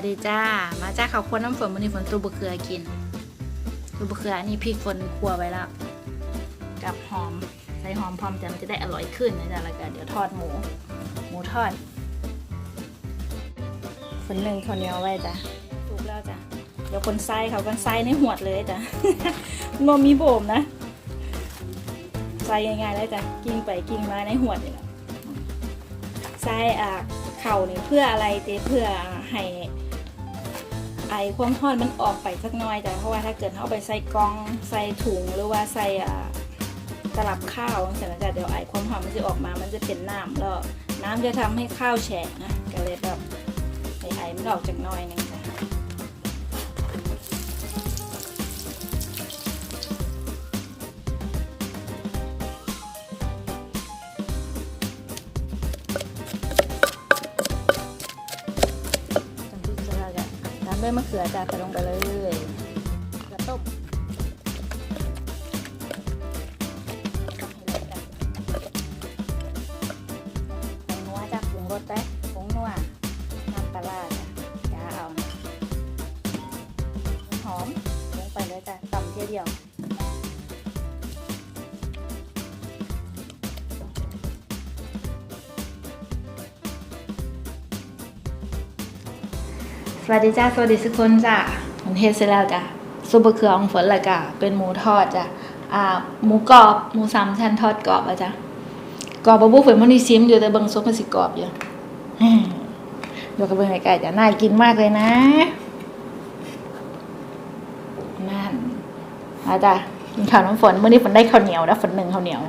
วัสดีจ้า มาจ้าเขาวควนน้ำฝนมันนี้ฝนตูบะเขือกินตูบะเขือนี่พี่ฝนครัวไว้แล้ว กับหอม ใส่หอมพร้อมจะมันจะได้อร่อยขึ้นนะจ๊ะแล้วก็เดี๋ยวทอดหมู หมูทอดฝนหนึ่งข้าเหนียวไว้จ้ะถูกแล้วจ้ะ เดี๋ยวคนไส้เขากันไส้ในหวดเลยจ้ะงมมีโบมนะไส้ง่ายๆแล้วจ้ะ กิ้งไปกิ้งมาในหวดนี่แหละไส้อะเข่านี่เพื่ออะไรเตเพื่อให้ ไอความทอดมันออกไปสักน้อยแต่เพราะว่าถ้าเกิดเขาเอาไปใส่กล่องใส่ถุงหรือว่าใส่ตลับข้าวเสร็จแล้วจะเดี๋ยวไอความหอมมันจะออกมามันจะเป็นน้ำแล้วน้ำจะทำให้ข้าวแฉะนะก็เลยแบบไอไอมันออกจากน้อยนึง ด้วยมะเขือจ้ะใส่ลงไปเลยแล้วต้ม วัสดีจ้า สวัสดีทุกคนจ้ะมันเทศเสร็จแล้วจ้ะซุปเปอร์เขือของฝนละกะเป็นหมูทอดจ้ะอ่า หมูกรอบ หมูสามชั้นทอดกรอบอะจ้ะกรอบบะบุฝนมันนี่ซิมอยู่แต่บิ่งซุปมันสิกรอบอยู่เดี๋ยวกับเบิ่งไก่จ้ะน่ากินมากเลยนะ นั่นมาจ้ะกินข้าวน้ำฝนเมื่อนี้ฝนได้ข้าวเหนียวนะฝนหนึ่งข้าวเหนียว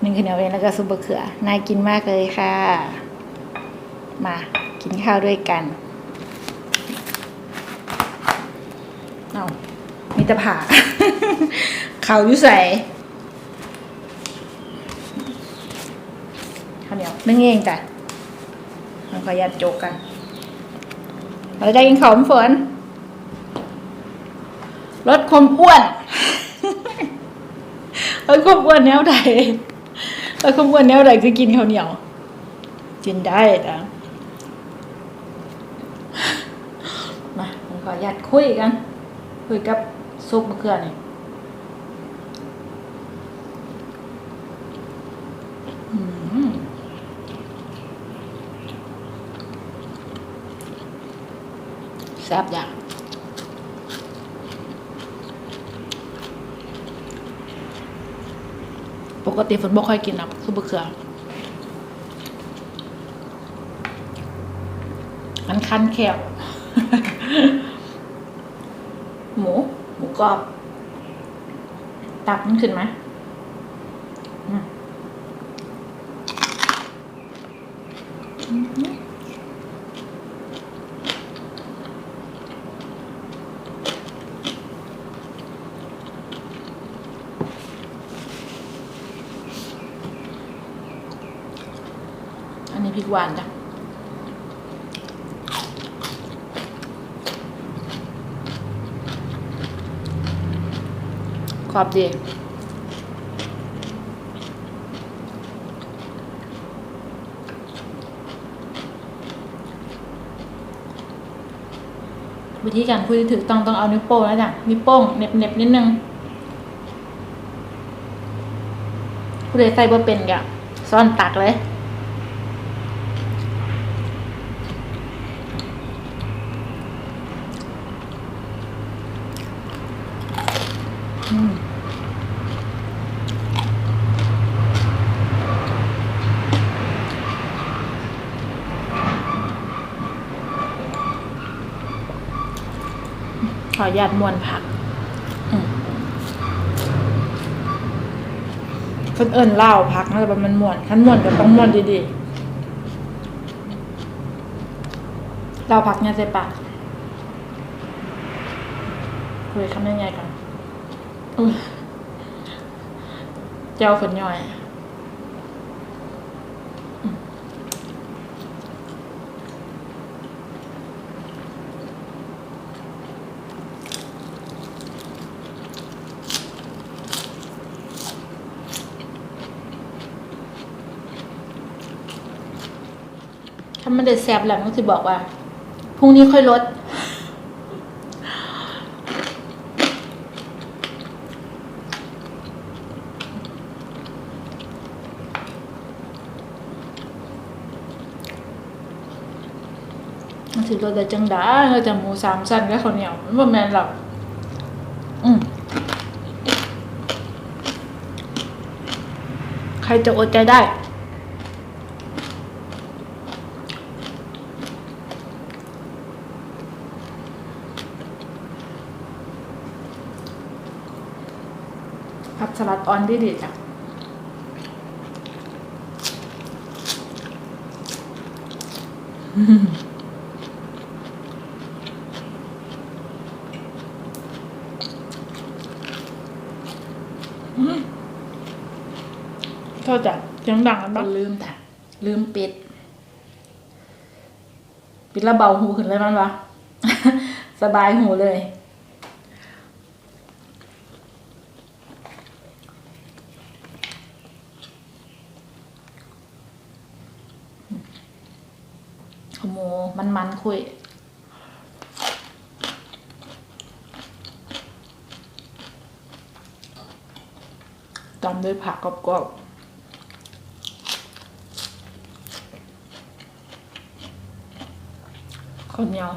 หนึ่งข้าวเหนียวเองแล้วก็ซุปเปอร์เขือน่ากินมากเลยค่ะ มากินข้าวด้วยกัน เอามีแต่ผ่าเขาอยู่ใส่ข้าวเหนียวนึ่งเองจ้ะมันขอยัดโจกกันเราจะกินขาวฝนลดความอ้วนลดความอ้วนแนวใดลดความอ้วนแนวใดคือกินข้าวเหนียว กินได้จ้ะมาขออนุญาตคุยกัน คุยกับซุปมะเขือนี่แซ่บอย่างปกติฝนบ่ค่อยกินหรอกซุปมะเขือมันคันแคบ หมู หมูกรอบ ตักมันขึ้นไหมอืมอืมอันนี้พริกหวานจ้ะ ขอบดีวิธีการคุยที่ถูกต้องต้องเอานิ้วโป้งแล้วจ้ะนิ้วโป้งเน็บเน็บนิดนึงผู้ใดใส่บ่เป็นกะซ่อนตักเลย อืมข อญาตมวนผักอืมคนเอิญเล่าพักนะแต่มันมวนขั้นมวนก็ต้องมวนดีๆเล่าพักเนี่ยใส่ปากคุยคำยังไงกันเจ้าฝนย่อยอืมถ้ามัน ได้แซ่บแล้วมันจะบอกว่าพรุ่งนี้ค่อยลด มันถือเราได้จังด้เราจะหมูสามชั้นก็ข้าวเหนียวมันบ่แมนหรอกอืมใครจะอดใจได้ ผัดสลัด ออนดีดีจ้ะโทษจ้ะเสียงดังกันบ้างลืมแต่ลืมปิด ปิดแล้วเบาหูขึ้นเลยมันวะ สบายหูเลย ชมูมันมันคุยตามด้วยผักกรอบๆข้าวเหนียว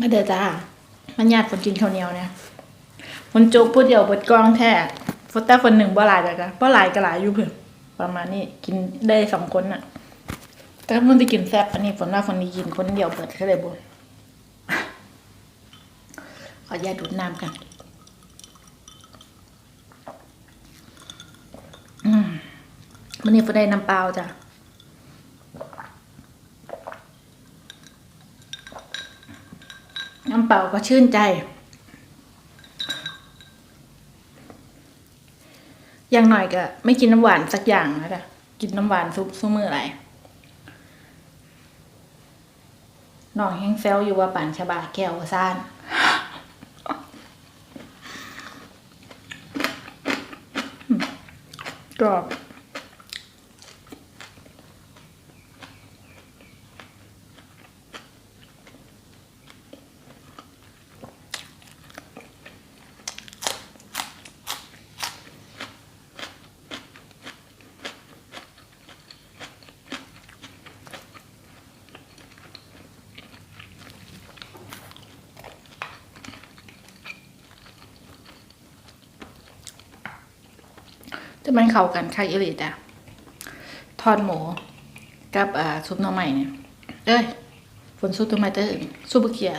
มาเด้อจ้า มันญาติคนกินข้าวเหนียวเนี่ยคนโจกพูดเดียวเบิดกล้องแท้ฟตแต่คนหนึ่งบ่หลายจ้ะจ้ะบ่หลายก็หลายอยู่เพิ่นประมาณนี้กินได้สองคนน่ะ แต่ถ้ามันไปกินแซ่บอันนี้ฝนว่าฝนนี้กินคนเดียวเบิดก็เลยบ่นขออนุญาดูดน้ำกันอืมมันนี้ฝนได้น้ำเปล่าจ้ะ น้ำ เป่าก็ชื่นใจ อย่างหน่อยก็ ไม่กินน้ำหวานสักอย่างนะจ๊ะกินน้ำหวานซุปซุมืออะไรน้องแห้งเซลอยู่ว่าป่านชบาแก้วซ่านกรอบ จะมันเข้ากันค่ะเอิลิตอะทอดหมูกับอ่าซุปหน่อไม้เนี่ย เอ้ยฝนซุปตัวไม้เตอร์ซุปบเกีย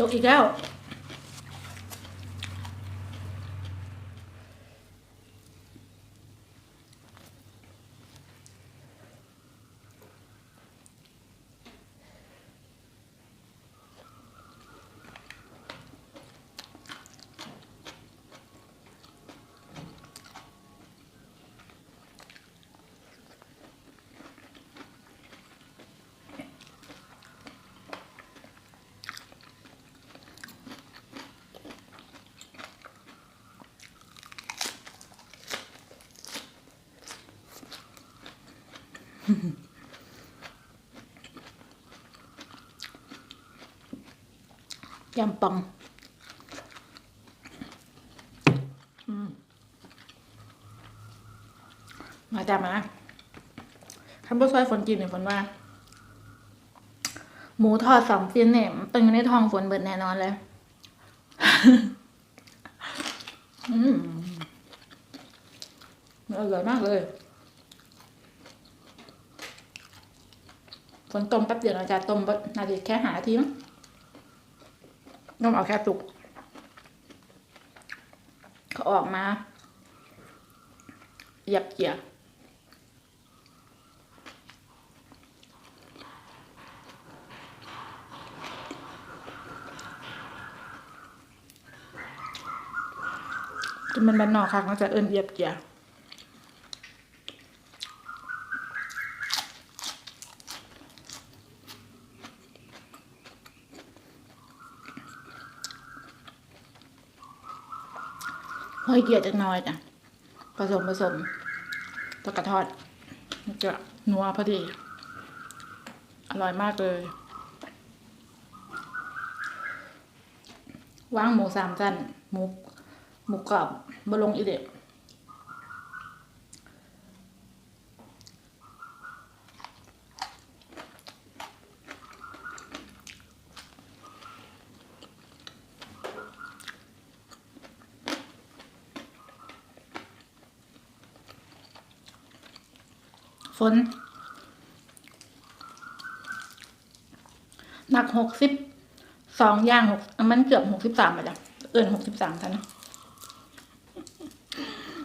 ตกอีกแล้ว ยำปังมาจับมาคำว่าซอยฝนกินเนี่ยฝนว่า หมูทอดสองชิ้นเนี่ยมันตึงในท้องฝนเบิดแน่นอนเลยอืมอร่อยมากเลย ฝนต้มแป๊บเดียวเราจะต้มบดนาทีแค่หาทีมั้งต้มเอาแค่ตุกเขาออกมาหยับเกียจะมันบันนอกค่ะเขาจะเอิ้นเหยียบเกี่ย เฮ้ยเกลียดจักน้อยจ้ะผสมผสมตะกะทอดมันจะนัวพอดี อร่อยมากเลย ว่างหมูสามชั้นหมูหมูกรอบบะลงอีเด็ด ฝนหนักหกสิบสองย่างหกมันเกือบหกสิบสามไปแล้วเอินหกสิบสามท่านนะ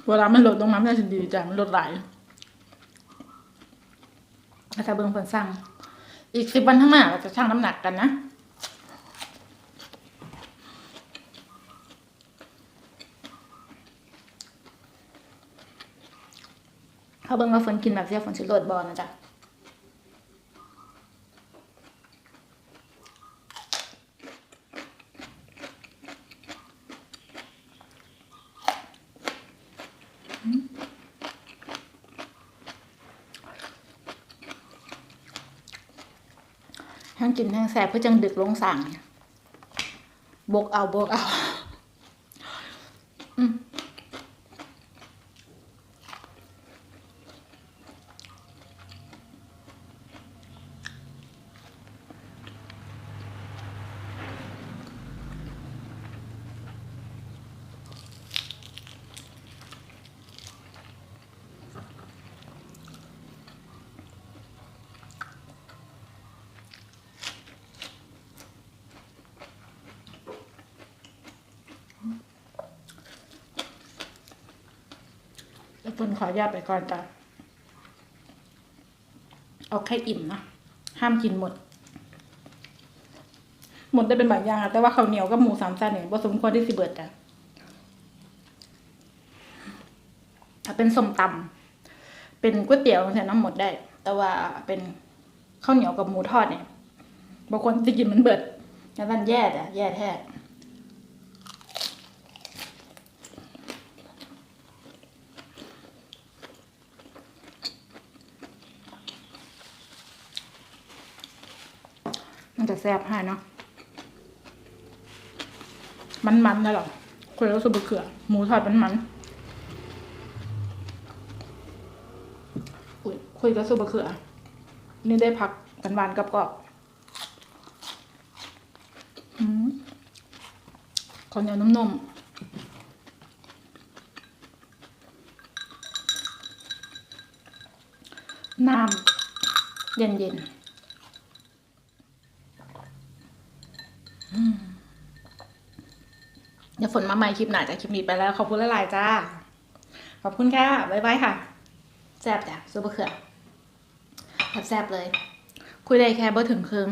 เวลามันลดลงมาไม่ได้ดีจ้ะมันลดหลายถ้าเบิ่งผลสั่งอีกสิบวันข้างหน้าเราจะชั่งน้ำหนักกันนะ เขาเบิ่งว่าฝนกินแบบเสียฝนสิโลดบอลนะจ๊ะทั้งกินทั้งแสบเพื่อจังดึกลงสั่งบกเอาบกเอา อืม แล้วเพิ่นขอญาตไปก่อนจ้ะเอาแค่อิ่มนะห้ามกินหมด หมดได้เป็นบางอย่างอะแต่ว่าข้าวเหนียวกับหมูสามชั้นเนี่ยผสมควรที่สิเบิดจ้ะถ้าเป็นส้มตำเป็นก๋วยเตี๋ยวแทนน้ำหมดได้ แต่ว่าเป็นข้าวเหนียวกับหมูทอดเนี่ยบางคนจะกินมันเบิดแล้วมันแย่จ้ะแย่แท้ มันจะแซ่บให้เนาะมันมันนะหรอคุยแล้วสุบะเขือ หมูทอดมันมันๆอุ้ยคุยกับสุบะเขือ นี่ได้พักกันหวานกับกรอบอืมข้าวเหนียวนุ่มๆน้ำเย็นๆ เดี๋ยวฝนมาใหม่คลิปหนาจากคลิปนี้ไปแล้ว ขอบคุณหลายจ้า ขอบคุณค่ะ บ๊ายบายค่ะ แซ่บจ้ะซุปเปอร์เขือแซ่บเลย คุยได้แค่เบ่ถึงครึ่ง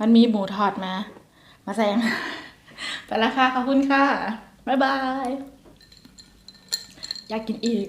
มันมีหมูทอดมา มาแซงไปแล้วค่ะ ขอบคุณค่ะ บ๊ายบาย อยากกินอีก